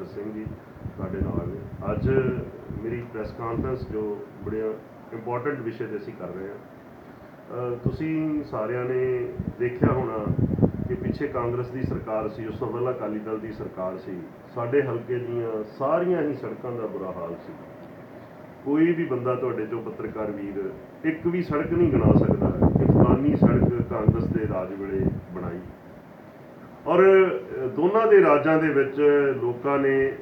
ਬਹਾਦਰ ਸਿੰਘ ਜੀ ਸਾਡੇ ਨਾਲ ਨੇ। ਅੱਜ ਮੇਰੀ ਪ੍ਰੈਸ ਕਾਨਫਰੰਸ ਜੋ ਬੜੀਆਂ ਇੰਪੋਰਟੈਂਟ ਵਿਸ਼ੇ ਤੇ ਅਸੀਂ ਕਰ ਰਹੇ ਹਾਂ। ਤੁਸੀਂ ਸਾਰਿਆਂ ਨੇ ਦੇਖਿਆ ਹੋਣਾ ਕਿ ਪਿੱਛੇ ਕਾਂਗਰਸ ਦੀ ਸਰਕਾਰ ਸੀ, ਉਸ ਤੋਂ ਪਹਿਲਾਂ ਅਕਾਲੀ ਦਲ ਦੀ ਸਰਕਾਰ ਸੀ। ਸਾਡੇ ਹਲਕੇ ਦੀਆਂ ਸਾਰੀਆਂ ਹੀ ਸੜਕਾਂ ਦਾ ਬੁਰਾ ਹਾਲ ਸੀ। ਕੋਈ ਵੀ ਬੰਦਾ ਤੁਹਾਡੇ ਚੋਂ ਪੱਤਰਕਾਰ ਵੀਰ ਇੱਕ ਵੀ ਸੜਕ ਨਹੀਂ ਗਿਣਾ ਸਕਦਾ। ਕਿ ਫਲਾਨੀ ਸੜਕ ਕਾਂਗਰਸ ਦੇ ਰਾਜ ਵੇਲੇ ਬਣਾਈ। ਔਰ ਦੋਨਾਂ ਦੇ ਰਾਜਾਂ ਦੇ ਵਿੱਚ ਲੋਕਾਂ ਨੇ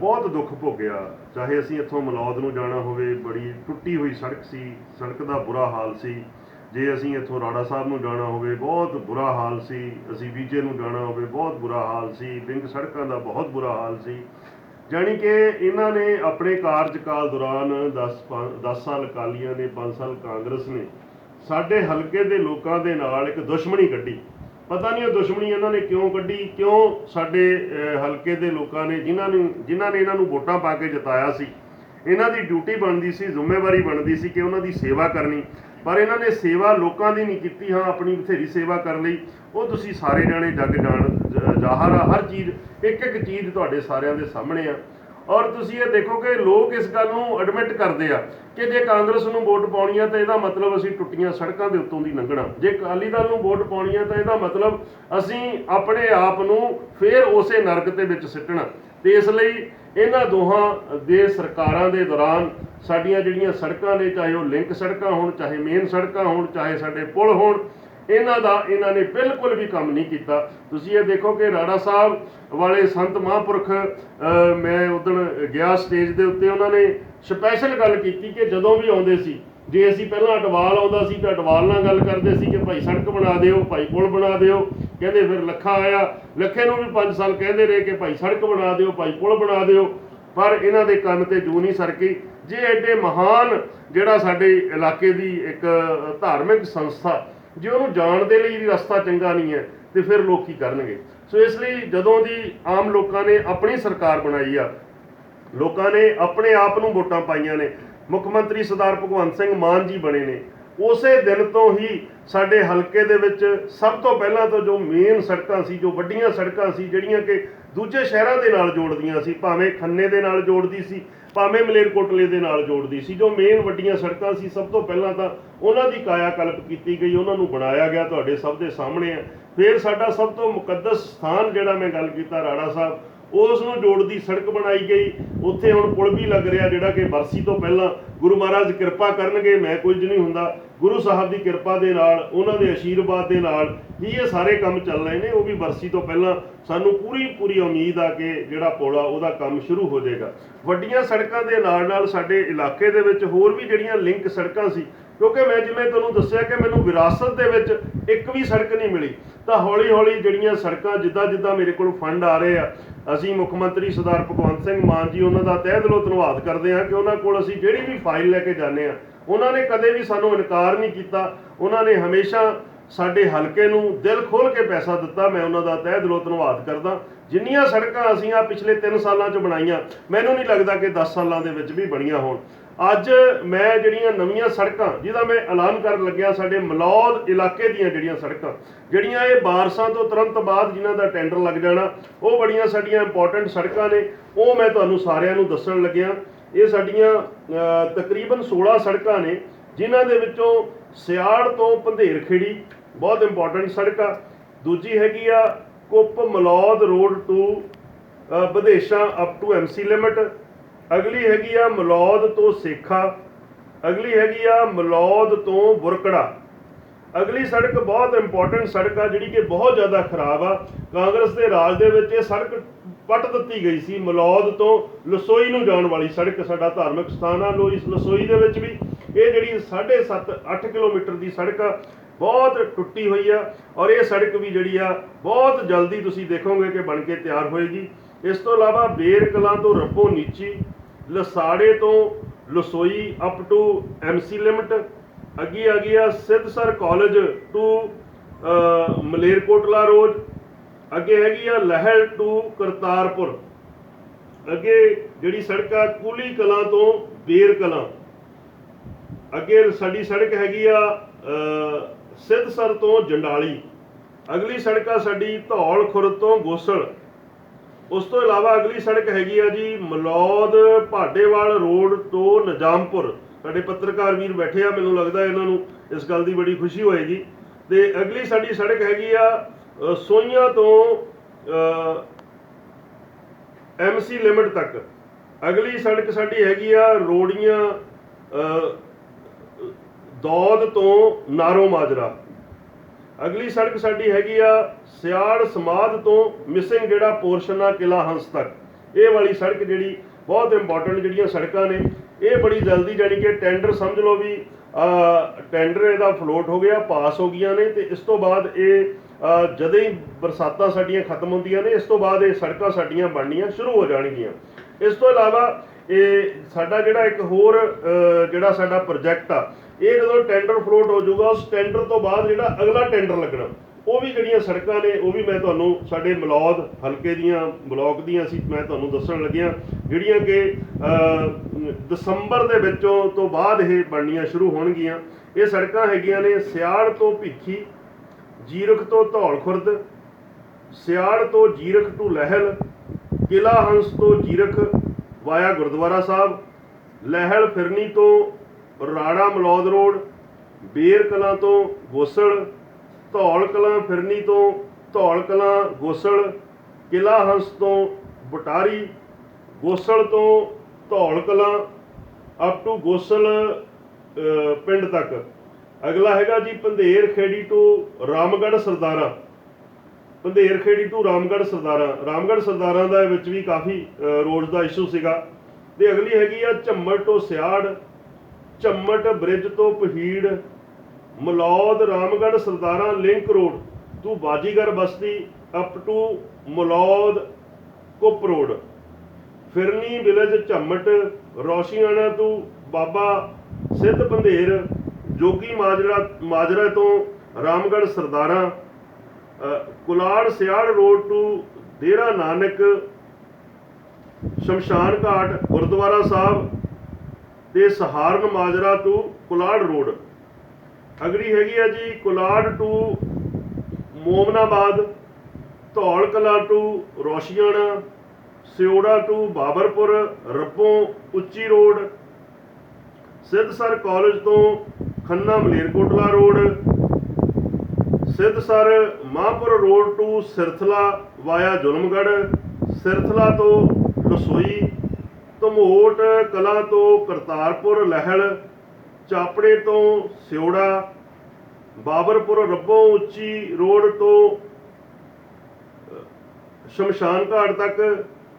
ਬਹੁਤ ਦੁੱਖ ਭੋਗਿਆ। ਚਾਹੇ ਅਸੀਂ ਇੱਥੋਂ ਮਲੌਦ ਨੂੰ ਜਾਣਾ ਹੋਵੇ, ਬੜੀ ਟੁੱਟੀ ਹੋਈ ਸੜਕ ਸੀ, ਸੜਕ ਦਾ ਬੁਰਾ ਹਾਲ ਸੀ। ਜੇ ਅਸੀਂ ਇੱਥੋਂ ਰਾੜਾ ਸਾਹਿਬ ਨੂੰ ਜਾਣਾ ਹੋਵੇ, ਬਹੁਤ ਬੁਰਾ ਹਾਲ ਸੀ। ਅਸੀਂ ਵੀਜੇ ਨੂੰ ਜਾਣਾ ਹੋਵੇ, ਬਹੁਤ ਬੁਰਾ ਹਾਲ ਸੀ। ਲਿੰਕ ਸੜਕਾਂ ਦਾ ਬਹੁਤ ਬੁਰਾ ਹਾਲ ਸੀ। ਜਾਣੀ ਕਿ ਇਹਨਾਂ ਨੇ ਆਪਣੇ ਕਾਰਜਕਾਲ ਦੌਰਾਨ 10 10 ਸਾਲ ਅਕਾਲੀਆਂ ਨੇ 5 ਸਾਲ ਕਾਂਗਰਸ ਨੇ ਸਾਡੇ ਹਲਕੇ ਦੇ ਲੋਕਾਂ ਦੇ ਨਾਲ ਇੱਕ ਦੁਸ਼ਮਣੀ ਕੱਢੀ। ਪਤਾ ਨਹੀਂ ਉਹ ਦੁਸ਼ਮਣੀ ਇਹਨਾਂ ਨੇ ਕਿਉਂ ਕੱਢੀ, ਕਿਉਂ ਸਾਡੇ ਹਲਕੇ ਦੇ ਲੋਕਾਂ ਨੇ ਜਿਨ੍ਹਾਂ ਨੇ ਜਿਨ੍ਹਾਂ ਨੇ ਇਹਨਾਂ ਨੂੰ ਵੋਟਾਂ ਪਾ ਕੇ ਜਿਤਾਇਆ ਸੀ। ਇਹਨਾਂ ਦੀ ਡਿਊਟੀ ਬਣਦੀ ਸੀ, ਜ਼ਿੰਮੇਵਾਰੀ ਬਣਦੀ ਸੀ ਕਿ ਉਹਨਾਂ ਦੀ ਸੇਵਾ ਕਰਨੀ। ਪਰ ਇਹਨਾਂ ਨੇ ਸੇਵਾ ਲੋਕਾਂ ਦੀ ਨਹੀਂ ਕੀਤੀ, ਹਾਂ, ਆਪਣੀ ਬਥੇਰੀ ਸੇਵਾ ਕਰਨ ਲਈ। ਉਹ ਤੁਸੀਂ ਸਾਰੇ ਜਾਣੇ ਜੱਗ ਜਾਣ ਜ਼ਾਹਰ ਆ, ਹਰ ਚੀਜ਼ ਇੱਕ ਇੱਕ ਚੀਜ਼ ਤੁਹਾਡੇ ਸਾਰਿਆਂ ਦੇ ਸਾਹਮਣੇ ਆ। ਔਰ ਤੁਸੀਂ ਇਹ ਦੇਖੋ ਕਿ ਲੋਕ ਇਸ ਗੱਲ ਨੂੰ ਐਡਮਿਟ ਕਰਦੇ ਆ ਕਿ ਜੇ ਕਾਂਗਰਸ ਨੂੰ ਵੋਟ ਪਾਉਣੀ ਆ ਤਾਂ ਇਹਦਾ ਮਤਲਬ ਅਸੀਂ ਟੁੱਟੀਆਂ ਸੜਕਾਂ ਦੇ ਉੱਤੋਂ ਦੀ ਲੰਘਣਾ। ਜੇ ਅਕਾਲੀ ਦਲ ਨੂੰ ਵੋਟ ਪਾਉਣੀ ਆ ਤਾਂ ਇਹਦਾ ਮਤਲਬ ਅਸੀਂ ਆਪਣੇ ਆਪ ਨੂੰ ਫੇਰ ਉਸੇ ਨਰਕ ਦੇ ਵਿੱਚ ਸਿੱਟਣਾ। ਤੇ ਇਸ ਲਈ ਇਹਨਾਂ ਦੋਹਾਂ ਦੇ ਸਰਕਾਰਾਂ ਦੇ ਦੌਰਾਨ ਸਾਡੀਆਂ ਜਿਹੜੀਆਂ ਸੜਕਾਂ ਨੇ, ਚਾਹੇ ਉਹ ਲਿੰਕ ਸੜਕਾਂ ਹੋਣ, ਚਾਹੇ ਮੇਨ ਸੜਕਾਂ ਹੋਣ, ਚਾਹੇ ਸਾਡੇ ਪੁਲ ਹੋਣ ਇਹਨਾਂ ਦਾ ਇਹਨਾਂ ਨੇ ਬਿਲਕੁਲ ਵੀ ਕੰਮ ਨਹੀਂ ਕੀਤਾ। ਤੁਸੀਂ ਇਹ ਦੇਖੋ ਕਿ ਰਾੜਾ ਸਾਹਿਬ ਵਾਲੇ ਸੰਤ ਮਹਾਂਪੁਰਖ ਮੈਂ ਉਦੋਂ ਗਿਆ ਸਟੇਜ ਦੇ ਉੱਤੇ, ਉਹਨਾਂ ਨੇ ਸਪੈਸ਼ਲ ਗੱਲ ਕੀਤੀ ਕਿ ਜਦੋਂ ਵੀ ਆਉਂਦੇ ਸੀ, ਜੇ ਅਸੀਂ ਪਹਿਲਾਂ ਅਟਵਾਲ ਆਉਂਦਾ ਸੀ ਤਾਂ ਅਟਵਾਲ ਨਾਲ ਗੱਲ ਕਰਦੇ ਸੀ ਕਿ ਭਾਈ ਸੜਕ ਬਣਾ ਦਿਓ, ਭਾਈ ਪੁਲ ਬਣਾ ਦਿਓ। ਕਹਿੰਦੇ ਫਿਰ ਲੱਖਾ ਆਇਆ। ਲੱਖੇ ਨੂੰ ਵੀ 5 ਸਾਲ ਕਹਿੰਦੇ ਰਹੇ ਕਿ ਭਾਈ ਸੜਕ ਬਣਾ ਦਿਓ, ਭਾਈ ਪੁਲ ਬਣਾ ਦਿਓ। ਪਰ ਇਹਨਾਂ ਦੇ ਕੰਨ ਤੇ ਜੂ ਨਹੀਂ ਸਰਕੀ। ਜੇ ਐਡੇ ਮਹਾਨ ਜਿਹੜਾ ਸਾਡੇ ਇਲਾਕੇ ਦੀ ਇੱਕ ਧਾਰਮਿਕ ਸੰਸਥਾ ਜੇ ਉਹਨੂੰ ਜਾਣ ਦੇ ਲਈ ਵੀ ਰਸਤਾ ਚੰਗਾ ਨਹੀਂ ਹੈ, ਤੇ ਫਿਰ ਲੋਕ ਕੀ ਕਰਨਗੇ? ਸੋ ਇਸ ਲਈ ਜਦੋਂ ਦੀ ਆਮ ਲੋਕਾਂ ਨੇ ਆਪਣੀ ਸਰਕਾਰ ਬਣਾਈ ਆ, ਲੋਕਾਂ ਨੇ ਆਪਣੇ ਆਪ ਨੂੰ ਵੋਟਾਂ ਪਾਈਆਂ ਨੇ, ਮੁੱਖ ਮੰਤਰੀ ਸਰਦਾਰ ਭਗਵੰਤ ਸਿੰਘ ਮਾਨ ਜੀ ਬਣੇ ਨੇ, ਉਸੇ ਦਿਨ ਤੋਂ ਹੀ ਸਾਡੇ ਹਲਕੇ ਦੇ ਵਿੱਚ ਸਭ ਤੋਂ ਪਹਿਲਾਂ ਤੋਂ ਜੋ ਮੇਨ ਸੜਕਾਂ ਸੀ, ਜੋ ਵੱਡੀਆਂ ਸੜਕਾਂ ਸੀ, ਜਿਹੜੀਆਂ ਕਿ ਦੂਜੇ ਸ਼ਹਿਰਾਂ ਦੇ ਨਾਲ ਜੋੜਦੀਆਂ ਸੀ, ਭਾਵੇਂ ਖੰਨੇ ਦੇ ਨਾਲ ਜੋੜਦੀ ਸੀ ਭਾਵੇਂ ਮਲੇਰਕੋਟਲੇ ਦੇ ਨਾਲ ਜੋੜਦੀ ਸੀ, ਜੋ ਮੇਨ ਵੱਡੀਆਂ ਸੜਕਾਂ ਸੀ, ਸਭ ਤੋਂ ਪਹਿਲਾਂ ਤਾਂ ਉਹਨਾਂ ਦੀ ਕਾਇਆ ਕਲਪ ਕੀਤੀ ਗਈ, ਉਹਨਾਂ ਨੂੰ ਬਣਾਇਆ ਗਿਆ ਤੁਹਾਡੇ ਸਭ ਦੇ ਸਾਹਮਣੇ ਹੈ ਫਿਰ ਸਾਡਾ ਸਭ ਤੋਂ ਮੁਕੱਦਸ ਸਥਾਨ ਜਿਹੜਾ ਮੈਂ ਗੱਲ ਕੀਤਾ ਰਾਣਾ ਸਾਹਿਬ ਉਸ ਨੂੰ ਜੋੜਦੀ ਸੜਕ ਬਣਾਈ ਗਈ। ਉੱਥੇ ਹੁਣ ਪੁਲ ਵੀ ਲੱਗ ਰਿਹਾ, ਜਿਹੜਾ ਕਿ ਬਰਸੀ ਤੋਂ ਪਹਿਲਾਂ ਗੁਰੂ ਮਹਾਰਾਜ ਕਿਰਪਾ ਕਰਨਗੇ, ਮੈਂ ਕੁਝ ਨਹੀਂ ਹੁੰਦਾ। ਗੁਰੂ ਸਾਹਿਬ ਦੀ ਕਿਰਪਾ ਦੇ ਨਾਲ, ਉਹਨਾਂ ਦੇ ਆਸ਼ੀਰਵਾਦ ਦੇ ਨਾਲ ਹੀ ਇਹ ਸਾਰੇ ਕੰਮ ਚੱਲ ਰਹੇ ਨੇ। ਉਹ ਵੀ ਬਰਸੀ ਤੋਂ ਪਹਿਲਾਂ ਸਾਨੂੰ ਪੂਰੀ ਪੂਰੀ ਉਮੀਦ ਆ ਕਿ ਜਿਹੜਾ ਪੁਲ ਆ, ਉਹਦਾ ਕੰਮ ਸ਼ੁਰੂ ਹੋ ਜਾਏਗਾ। ਵੱਡੀਆਂ ਸੜਕਾਂ ਦੇ ਨਾਲ ਨਾਲ ਸਾਡੇ ਇਲਾਕੇ ਦੇ ਵਿੱਚ ਹੋਰ ਵੀ ਜਿਹੜੀਆਂ ਲਿੰਕ ਸੜਕਾਂ ਸੀ ਕਿਉਂਕਿ ਮੈਂ ਜਿਵੇਂ ਤੁਹਾਨੂੰ ਦੱਸਿਆ ਕਿ ਮੈਨੂੰ ਵਿਰਾਸਤ ਦੇ ਵਿੱਚ ਇੱਕ ਵੀ ਸੜਕ ਨਹੀਂ ਮਿਲੀ, ਤਾਂ ਹੌਲੀ ਹੌਲੀ ਜਿਹੜੀਆਂ ਸੜਕਾਂ ਜਿੱਦਾਂ ਜਿੱਦਾਂ ਮੇਰੇ ਕੋਲ ਫੰਡ ਆ ਰਹੇ ਆ, ਅਸੀਂ ਮੁੱਖ ਮੰਤਰੀ ਸਰਦਾਰ ਭਗਵੰਤ ਸਿੰਘ ਮਾਨ ਜੀ ਉਹਨਾਂ ਦਾ ਤਹਿ ਦਿਲੋਂ ਧੰਨਵਾਦ ਕਰਦੇ ਹਾਂ ਕਿ ਉਹਨਾਂ ਕੋਲ ਅਸੀਂ ਜਿਹੜੀ ਵੀ ਫਾਈਲ ਲੈ ਕੇ ਜਾਂਦੇ ਆ ਉਹਨਾਂ ਨੇ ਕਦੇ ਵੀ ਸਾਨੂੰ ਇਨਕਾਰ ਨਹੀਂ ਕੀਤਾ, ਉਹਨਾਂ ਨੇ ਹਮੇਸ਼ਾ ਸਾਡੇ ਹਲਕੇ ਨੂੰ ਦਿਲ ਖੋਲ ਕੇ ਪੈਸਾ ਦਿੱਤਾ, ਮੈਂ ਉਹਨਾਂ ਦਾ ਤਹਿ ਦਿਲੋਂ ਧੰਨਵਾਦ ਕਰਦਾ। ਜਿੰਨੀਆਂ ਸੜਕਾਂ ਅਸੀਂ ਆ ਪਿਛਲੇ 3 ਸਾਲਾਂ 'ਚ ਬਣਾਈਆਂ, ਮੈਨੂੰ ਨਹੀਂ ਲੱਗਦਾ ਕਿ 10 ਸਾਲਾਂ ਦੇ ਵਿੱਚ ਵੀ ਬਣੀਆਂ ਹੋਣ। ਅੱਜ ਮੈਂ ਜਿਹੜੀਆਂ ਨਵੀਆਂ ਸੜਕਾਂ, ਜਿਹਦਾ ਮੈਂ ਐਲਾਨ ਕਰਨ ਲੱਗਿਆ ਸਾਡੇ ਮਲੌਦ ਇਲਾਕੇ ਦੀਆਂ ਜਿਹੜੀਆਂ ਸੜਕਾਂ, ਜਿਹੜੀਆਂ ਇਹ ਬਾਰਸਾਂ ਤੋਂ ਤੁਰੰਤ ਬਾਅਦ ਜਿਨ੍ਹਾਂ ਦਾ ਟੈਂਡਰ ਲੱਗ ਜਾਣਾ, ਉਹ ਬੜੀਆਂ ਸਾਡੀਆਂ ਇੰਪੋਰਟੈਂਟ ਸੜਕਾਂ ਨੇ, ਉਹ ਮੈਂ ਤੁਹਾਨੂੰ ਸਾਰਿਆਂ ਨੂੰ ਦੱਸਣ ਲੱਗਿਆ। ਇਹ ਸਾਡੀਆਂ ਤਕਰੀਬਨ 16 ਸੜਕਾਂ ਨੇ, ਜਿਨ੍ਹਾਂ ਦੇ ਵਿੱਚੋਂ ਸਿਆੜ ਤੋਂ ਭੰਦੇਰ ਬਹੁਤ ਇੰਪੋਰਟੈਂਟ ਸੜਕ ਆ। ਦੂਜੀ ਹੈਗੀ ਆ Kup Malaud road to Videshan up to MC limit ਅਗਲੀ ਹੈਗੀ ਆ ਮਲੌਦ ਤੋਂ ਸੇਖਾ, ਅਗਲੀ ਹੈਗੀ ਆ ਮਲੌਦ ਤੋਂ ਬੁਰਕੜਾ। ਅਗਲੀ ਸੜਕ ਬਹੁਤ ਇੰਪੋਰਟੈਂਟ ਸੜਕ ਆ, ਜਿਹੜੀ ਕਿ ਬਹੁਤ ਜ਼ਿਆਦਾ ਖਰਾਬ ਆ। ਕਾਂਗਰਸ ਦੇ ਰਾਜ ਦੇ ਵਿੱਚ ਇਹ ਸੜਕ ਪੱਟ ਦਿੱਤੀ ਗਈ ਸੀ, ਮਲੌਦ ਤੋਂ ਲਸੋਈ ਨੂੰ ਜਾਣ ਵਾਲੀ ਸੜਕ ਸਾਡਾ ਧਾਰਮਿਕ ਸਥਾਨ ਆ, ਲੋ ਇਸ ਲਸੋਈ ਦੇ ਵਿੱਚ ਵੀ। ਇਹ ਜਿਹੜੀ 7.5 8 ਕਿਲੋਮੀਟਰ ਦੀ ਸੜਕ ਆ, ਬਹੁਤ ਟੁੱਟੀ ਹੋਈ ਆ ਔਰ ਇਹ ਸੜਕ ਵੀ ਜਿਹੜੀ ਆ, ਬਹੁਤ ਜਲਦੀ ਤੁਸੀਂ ਦੇਖੋਗੇ ਕਿ ਬਣ ਕੇ ਤਿਆਰ ਹੋਏਗੀ। ਇਸ ਤੋਂ ਇਲਾਵਾ ਬੇਰ ਕਲਾਂ ਤੋਂ ਰੱਬੋ ਨੀਚੀ ਲਸਾੜੇ ਤੋਂ Lasoi up to MC limit ਅੱਗੇ ਆ ਗਿਆ Sidhsar college to Malerkotla road ਅੱਗੇ ਹੈਗੀ ਆ ਲਹਿਲ ਟੂ ਕਰਤਾਰਪੁਰ। ਅੱਗੇ ਜਿਹੜੀ ਸੜਕ ਆ ਕੂਲੀ ਕਲਾਂ ਤੋਂ ਬੇਰ ਕਲਾਂ। ਅੱਗੇ ਸਾਡੀ ਸੜਕ ਹੈਗੀ ਆ ਸਿੱਧਸਰ ਤੋਂ ਜੰਡਾਲੀ। ਅਗਲੀ ਸੜਕ ਆ ਸਾਡੀ ਧੌਲ ਖੁਰਦ ਤੋਂ ਗੋਸਲ। ਉਸ ਤੋਂ ਇਲਾਵਾ ਅਗਲੀ ਸੜਕ ਹੈਗੀ ਆ ਜੀ ਮਲੌਦ ਭਾਡੇਵਾਲ ਰੋਡ ਤੋਂ ਨਿਜ਼ਾਮਪੁਰ। ਸਾਡੇ ਪੱਤਰਕਾਰ ਵੀਰ ਬੈਠੇ ਆ, ਮੈਨੂੰ ਲੱਗਦਾ ਇਹਨਾਂ ਨੂੰ ਇਸ ਗੱਲ ਦੀ ਬੜੀ ਖੁਸ਼ੀ ਹੋਏਗੀ। ਤੇ ਅਗਲੀ ਸਾਡੀ ਸੜਕ ਹੈਗੀ ਆ ਸੋਈਆਂ ਤੋਂ ਐਮਸੀ ਲਿਮਿਟ ਤੱਕ। ਅਗਲੀ ਸੜਕ ਸਾਡੀ ਹੈਗੀ ਆ ਰੋੜੀਆਂ ਦੌਦ ਤੋਂ ਨਾਰੋ ਮਾਜਰਾ। ਅਗਲੀ ਸੜਕ ਸਾਡੀ ਹੈਗੀ ਆ ਸਿਆੜ ਸਮਾਧ ਤੋਂ ਮਿਸਿੰਗ ਜਿਹੜਾ ਪੋਰਸ਼ਨ ਆ ਕਿਲਾ ਹੰਸ ਤੱਕ। ਇਹ ਵਾਲੀ ਸੜਕ ਜਿਹੜੀ ਬਹੁਤ ਇੰਪੋਰਟੈਂਟ ਜਿਹੜੀਆਂ ਸੜਕਾਂ ਨੇ, ਇਹ ਬੜੀ ਜਲਦੀ ਜਾਣੀ ਕਿ ਟੈਂਡਰ ਸਮਝ ਲਓ ਵੀ ਟੈਂਡਰ ਇਹਦਾ ਫਲੋਟ ਹੋ ਗਿਆ ਪਾਸ ਹੋ ਗਈਆਂ ਨੇ ਤੇ ਇਸ ਤੋਂ ਬਾਅਦ ਇਹ ਜਦੋਂ ਹੀ ਬਰਸਾਤਾਂ ਸਾਡੀਆਂ ਖਤਮ ਹੁੰਦੀਆਂ ਨੇ, ਇਸ ਤੋਂ ਬਾਅਦ ਇਹ ਸੜਕਾਂ ਸਾਡੀਆਂ ਬਣਨੀਆਂ ਸ਼ੁਰੂ ਹੋ ਜਾਣਗੀਆਂ। ਇਸ ਤੋਂ ਇਲਾਵਾ ਇਹ ਸਾਡਾ ਜਿਹੜਾ ਇੱਕ ਹੋਰ ਜਿਹੜਾ ਸਾਡਾ ਪ੍ਰੋਜੈਕਟ ਆ, ਇਹ ਜਦੋਂ ਟੈਂਡਰ ਫਲੋਟ ਹੋ ਜਾਊਗਾ, ਉਸ ਟੈਂਡਰ ਤੋਂ ਬਾਅਦ ਜਿਹੜਾ ਅਗਲਾ ਟੈਂਡਰ ਲੱਗਣਾ, ਉਹ ਵੀ ਜਿਹੜੀਆਂ ਸੜਕਾਂ ਨੇ, ਉਹ ਵੀ ਮੈਂ ਤੁਹਾਨੂੰ ਸਾਡੇ ਮਲੌਦ ਹਲਕੇ ਦੀਆਂ, ਬਲਾਕ ਦੀਆਂ ਸੀ, ਮੈਂ ਤੁਹਾਨੂੰ ਦੱਸਣ ਲੱਗਿਆ, ਜਿਹੜੀਆਂ ਕਿ ਦਸੰਬਰ ਦੇ ਵਿੱਚੋਂ ਤੋਂ ਬਾਅਦ ਇਹ ਬਣਨੀਆਂ ਸ਼ੁਰੂ ਹੋਣਗੀਆਂ। ਇਹ ਸੜਕਾਂ ਹੈਗੀਆਂ ਨੇ ਸਿਆੜ ਤੋਂ ਭਿੱਖੀ, ਜੀਰਖ ਤੋਂ ਧੌਲ ਖੁਰਦ ਸਿਆੜ ਤੋਂ ਜੀਰਖ ਟੂ ਲਹਿਲ, ਕਿਲਾ ਹੰਸ ਤੋਂ ਜੀਰਖ ਵਾਇਆ ਗੁਰਦੁਆਰਾ ਸਾਹਿਬ, ਲਹਿਲ ਫਿਰਨੀ ਤੋਂ ਰਾੜਾ ਮਲੌਦ ਰੋਡ, ਬੇਰ ਕਲਾਂ ਤੋਂ ਗੋਸਲ, ਧੌਲ ਕਲਾਂ ਫਿਰਨੀ ਤੋਂ ਧੌਲ ਕਲਾਂ ਗੋਸਲ, ਕਿਲਾ ਹੰਸ ਤੋਂ ਬਟਾਰੀ, ਗੋਸਲ ਤੋਂ ਧੌਲ ਕਲਾਂ ਅਪ ਟੂ ਗੋਸਲ ਪਿੰਡ ਤੱਕ। ਅਗਲਾ ਹੈਗਾ ਜੀ ਪੰਧੇਰ ਖੇੜੀ ਤੋਂ ਰਾਮਗੜ੍ਹ ਸਰਦਾਰਾ। ਪੰਧੇਰ ਖੇੜੀ ਤੋਂ ਰਾਮਗੜ੍ਹ ਸਰਦਾਰਾਂ ਰਾਮਗੜ੍ਹ ਸਰਦਾਰਾਂ ਦਾ ਵਿੱਚ ਵੀ ਕਾਫੀ ਰੋਡ ਦਾ ਇਸ਼ੂ ਸੀਗਾ। ਤੇ ਅਗਲੀ ਹੈਗੀ ਆ ਝੰਮੜ ਤੋਂ ਸਿਆੜ, ਝੰਮਟ ਬ੍ਰਿਜ ਤੋਂ ਪਹੀੜ, ਮਲੌਦ ਰਾਮਗੜ੍ਹ ਸਰਦਾਰਾਂ ਲਿੰਕ ਰੋਡ, ਤੋਂ Bazigar Basti up to Malaud Kup road. ਫਿਰਨੀ village Jhammat ਰੌਸ਼ੀਆਣਾ ਤੋਂ ਬਾਬਾ ਸਿੱਧ ਬੰਧੇਰ ਜੋਗੀ ਮਾਜਰਾ ਮਾਜਰਾ ਤੋਂ ਰਾਮਗੜ੍ਹ ਸਰਦਾਰਾਂ। ਕੁਲਾੜ ਸਿਆੜ ਰੋਡ ਟੂ ਡੇਰਾ ਨਾਨਕ, ਸ਼ਮਸ਼ਾਨ ਘਾਟ, ਗੁਰਦੁਆਰਾ ਸਾਹਿਬ ਤੇ Saharan Majra to Kulaar road. ਅਗਲੀ ਹੈਗੀ ਆ ਜੀ Kular to Momnabad Dhaul Kalan to Roshiana Sioura to Babarpur, Rabbon Uchi road, Sidhsar college ਤੋਂ Khanna Malerkotla road Sidhsar Mahpur road to Sirthala via Zulamgarh. Sirthala ਤੋਂ ਰਸੋਈ ਧਮੋਟ ਕਲਾ ਤੋਂ ਕਰਤਾਰਪੁਰ ਲਹਿਲ, ਚਾਪੜੇ ਤੋਂ ਸਿਉੜਾ, ਬਾਬਰਪੁਰ ਰੱਬੋਂ ਉੱਚੀ ਰੋਡ ਤੋਂ ਸ਼ਮਸ਼ਾਨ ਘਾਟ ਤੱਕ,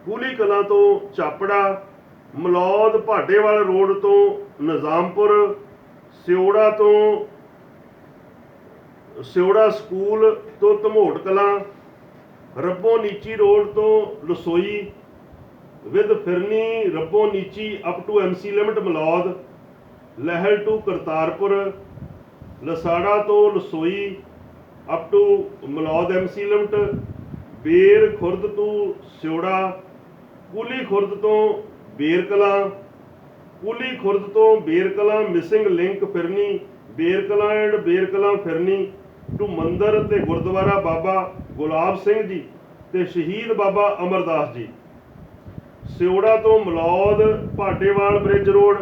ਕੂਲੀ ਕਲਾਂ ਤੋਂ ਚਾਪੜਾ, ਮਲੌਦ ਭਾਡੇਵਾਲ ਰੋਡ ਤੋਂ ਨਿਜ਼ਾਮਪੁਰ, ਸਿਉੜਾ ਤੋਂ ਸਿਉੜਾ ਸਕੂਲ ਤੋਂ ਧਮੋਟ ਕਲਾਂ, ਰੱਬੋ ਨੀਚੀ ਰੋਡ ਤੋਂ Lasoi with ਫਿਰਨੀ, Rabbo Nichi up to MC limit Malaud, Lahil to Kartarpur, Lasara ਤੋਂ Lasoi up to Malaud MC limit Ber Khurd ਤੋਂ ਸਿਉੜਾ, ਕੂਲੀ ਖੁਰਦ ਤੋਂ ਬੇਰ ਕਲਾਂ, ਕੂਲੀ ਖੁਰਦ ਤੋਂ ਬੇਰ Kalan missing link ਫਿਰਨੀ, Ber Kalan and Ber Kalan ਫਿਰਨੀ to ਮੰਦਰ ਤੇ ਗੁਰਦੁਆਰਾ ਬਾਬਾ ਗੁਲਾਬ ਸਿੰਘ ਜੀ ਤੇ ਸ਼ਹੀਦ ਬਾਬਾ ਅਮਰਦਾਸ ਜੀ। ਸਿਉੜਾ ਤੋਂ Malaud, Bhatewal bridge road,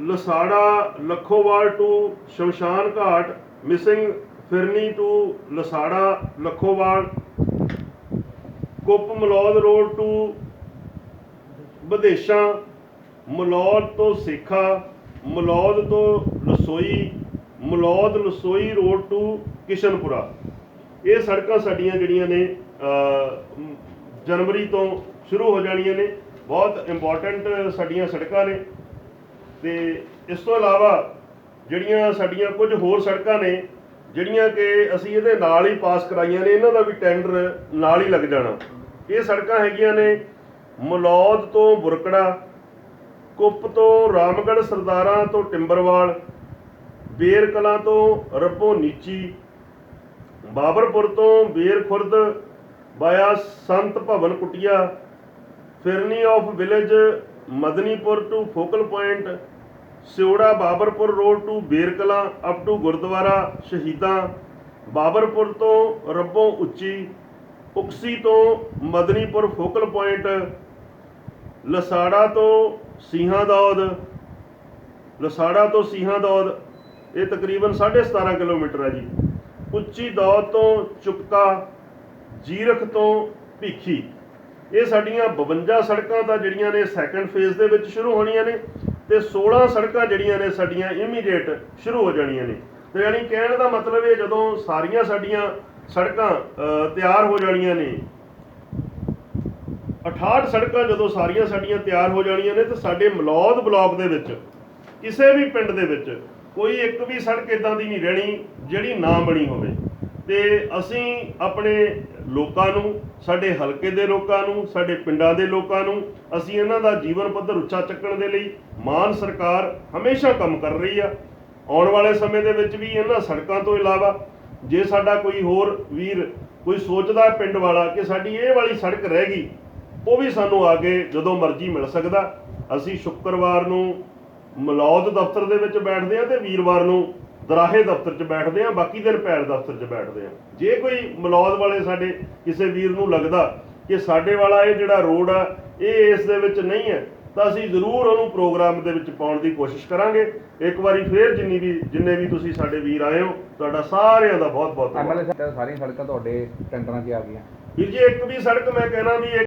Lasara, Lakhowal to ਸ਼ਮਸ਼ਾਨ ਘਾਟ, missing ਫਿਰਨੀ to Lasara, Lakhowal, Kup Malaud road to Videshan Malaud ਤੋਂ ਸੇਖਾ, ਮਲੌਦ ਤੋਂ ਲਸੋਈ ਮਲੌਦ ਲਸੋਈ ਰੋਡ ਟੂ ਕਿਸ਼ਨਪੁਰਾ। ਇਹ ਸੜਕਾਂ ਸਾਡੀਆਂ ਜਿਹੜੀਆਂ ਨੇ ਜਨਵਰੀ ਤੋਂ ਸ਼ੁਰੂ ਹੋ ਜਾਣੀਆਂ ਨੇ। ਬਹੁਤ ਇੰਪੋਰਟੈਂਟ ਸਾਡੀਆਂ ਸੜਕਾਂ ਨੇ। ਤੇ ਇਸ ਤੋਂ ਇਲਾਵਾ ਜਿਹੜੀਆਂ ਸਾਡੀਆਂ ਕੁਝ ਹੋਰ ਸੜਕਾਂ ਨੇ, ਜਿਹੜੀਆਂ ਕਿ ਅਸੀਂ ਇਹਦੇ ਨਾਲ ਹੀ ਪਾਸ ਕਰਾਈਆਂ ਨੇ, ਇਹਨਾਂ ਦਾ ਵੀ ਟੈਂਡਰ ਨਾਲ ਹੀ ਲੱਗ ਜਾਣਾ। ਇਹ ਸੜਕਾਂ ਹੈਗੀਆਂ ਨੇ ਮਲੌਦ ਤੋਂ ਬੁਰਕੜਾ, ਕੁੱਪ ਤੋਂ ਰਾਮਗੜ੍ਹ, ਸਰਦਾਰਾਂ ਤੋਂ ਟਿੰਬਰਵਾਲ ਬੇਰ ਕਲਾਂ ਤੋਂ ਰੱਬੋ ਨੀਚੀ, ਬਾਬਰਪੁਰ ਤੋਂ ਬੇਰ ਖੁਰਦ ਬਾਇਆ ਸੰਤ ਭਵਨ ਕੁਟਿਆ, ਫਿਰਨੀ of village Madnipur to focal point, Sioura Babarpur road to Ber Kalan up to ਗੁਰਦੁਆਰਾ ਸ਼ਹੀਦਾਂ, ਬਾਬਰਪੁਰ ਤੋਂ ਰੱਬੋਂ ਉੱਚੀ, ਉਕਸੀ ਤੋਂ ਮਦਨੀਪੁਰ ਫੋਕਲ ਪੁਆਇੰਟ, ਲਸਾੜਾ ਤੋਂ ਸਿੰਘਾਂ ਦੌਦ, ਲਸਾੜਾ ਤੋਂ ਸਿੰਘਾਂ ਦੌਦ ਇਹ ਤਕਰੀਬਨ 17.5 ਕਿਲੋਮੀਟਰ ਹੈ ਜੀ। ਉੱਚੀ ਦੌਦ ਤੋਂ ਚੁਪਕਾ, ਜੀਰਖ ਤੋਂ ਭੀਖੀ। ਇਹ ਸਾਡੀਆਂ 52 ਸੜਕਾਂ ਤਾਂ ਜਿਹੜੀਆਂ ਨੇ ਸੈਕੰਡ ਫੇਜ਼ ਦੇ ਵਿੱਚ ਸ਼ੁਰੂ ਹੋਣੀਆਂ ਨੇ ਤੇ 16 ਸੜਕਾਂ ਜਿਹੜੀਆਂ ਨੇ ਸਾਡੀਆਂ ਇਮੀਡੀਏਟ ਸ਼ੁਰੂ ਹੋ ਜਾਣੀਆਂ ਨੇ। ਤੇ ਯਾਨੀ ਕਹਿਣ ਦਾ ਮਤਲਬ ਇਹ ਜਦੋਂ ਸਾਰੀਆਂ ਸਾਡੀਆਂ ਸੜਕਾਂ ਤਿਆਰ ਹੋ ਜਾਣੀਆਂ ਨੇ 68 ਸੜਕਾਂ ਜਦੋਂ ਸਾਰੀਆਂ ਸਾਡੀਆਂ ਤਿਆਰ ਹੋ ਜਾਣੀਆਂ ਨੇ ਤੇ ਸਾਡੇ ਮਲੌਦ ਬਲਾਕ ਦੇ ਵਿੱਚ, ਕਿਸੇ ਵੀ ਪਿੰਡ ਦੇ ਵਿੱਚ ਕੋਈ ਇੱਕ ਵੀ ਸੜਕ ਇਦਾਂ ਦੀ ਨਹੀਂ ਰਹਿਣੀ ਜਿਹੜੀ ਨਾ ਬਣੀ ਹੋਵੇ। ਤੇ ਅਸੀਂ ਆਪਣੇ ਲੋਕਾਂ ਨੂੰ, ਸਾਡੇ ਹਲਕੇ ਦੇ ਲੋਕਾਂ ਨੂੰ, ਸਾਡੇ ਪਿੰਡਾਂ ਦੇ ਲੋਕਾਂ ਨੂੰ, ਅਸੀਂ ਇਹਨਾਂ ਦਾ ਜੀਵਨ ਪੱਧਰ ਉੱਚਾ ਚੱਕਣ ਦੇ ਲਈ ਮਾਨ ਸਰਕਾਰ ਹਮੇਸ਼ਾ ਕੰਮ ਕਰ ਰਹੀ ਆ। ਆਉਣ ਵਾਲੇ ਸਮੇਂ ਦੇ ਵਿੱਚ ਵੀ ਇਹਨਾਂ ਸੜਕਾਂ ਤੋਂ ਇਲਾਵਾ ਜੇ ਸਾਡਾ ਕੋਈ ਹੋਰ ਵੀਰ ਕੋਈ ਸੋਚਦਾ ਪਿੰਡ ਵਾਲਾ ਕਿ ਸਾਡੀ ਇਹ ਵਾਲੀ ਸੜਕ ਰਹਿ ਗਈ, ਉਹ ਵੀ ਸਾਨੂੰ ਆ ਕੇ ਜਦੋਂ ਮਰਜ਼ੀ ਮਿਲ ਸਕਦਾ। ਅਸੀਂ ਸ਼ੁੱਕਰਵਾਰ ਨੂੰ ਮਲੌਦ ਦਫ਼ਤਰ ਦੇ ਵਿੱਚ ਬੈਠਦੇ ਆ ਤੇ ਵੀਰਵਾਰ ਨੂੰ ਦਰਾਹੇ ਦਫ਼ਤਰ 'ਚ ਬੈਠਦੇ ਆ ਬਾਕੀ ਦਿਨ ਪੈੜ ਦਫ਼ਤਰ 'ਚ ਬੈਠਦੇ ਆ। ਜੇ ਕੋਈ ਮਲੌਦ ਵਾਲੇ ਸਾਡੇ ਕਿਸੇ ਵੀਰ ਨੂੰ ਲੱਗਦਾ ਕਿ ਸਾਡੇ ਵਾਲਾ ਇਹ ਜਿਹੜਾ ਰੋਡ ਆ ਇਹ ਇਸ ਦੇ ਵਿੱਚ ਨਹੀਂ ਹੈ ਤਾਂ ਅਸੀਂ ਜ਼ਰੂਰ ਉਹਨੂੰ ਪ੍ਰੋਗਰਾਮ ਦੇ ਵਿੱਚ ਪਾਉਣ ਦੀ ਕੋਸ਼ਿਸ਼ ਕਰਾਂਗੇ। ਇੱਕ ਵਾਰੀ ਫੇਰ ਜਿੰਨੀ ਵੀ ਜਿੰਨੇ ਵੀ ਤੁਸੀਂ ਸਾਡੇ ਵੀਰ ਆਏ ਹੋ ਤੁਹਾਡਾ ਸਾਰਿਆਂ ਦਾ ਬਹੁਤ ਬਹੁਤ ਧੰਨਵਾਦ ਐਮਐਲਏ ਸਾਹਿਬ ਸਾਰੀਆਂ ਸੜਕਾਂ ਤੁਹਾਡੇ ਟੈਂਡਰਾਂ 'ਚ ਆ ਗਈਆਂ। ਵੀਰ ਜੀ ਇੱਕ ਵੀ ਸੜਕ ਮੈਂ ਕਹਿਣਾ ਵੀ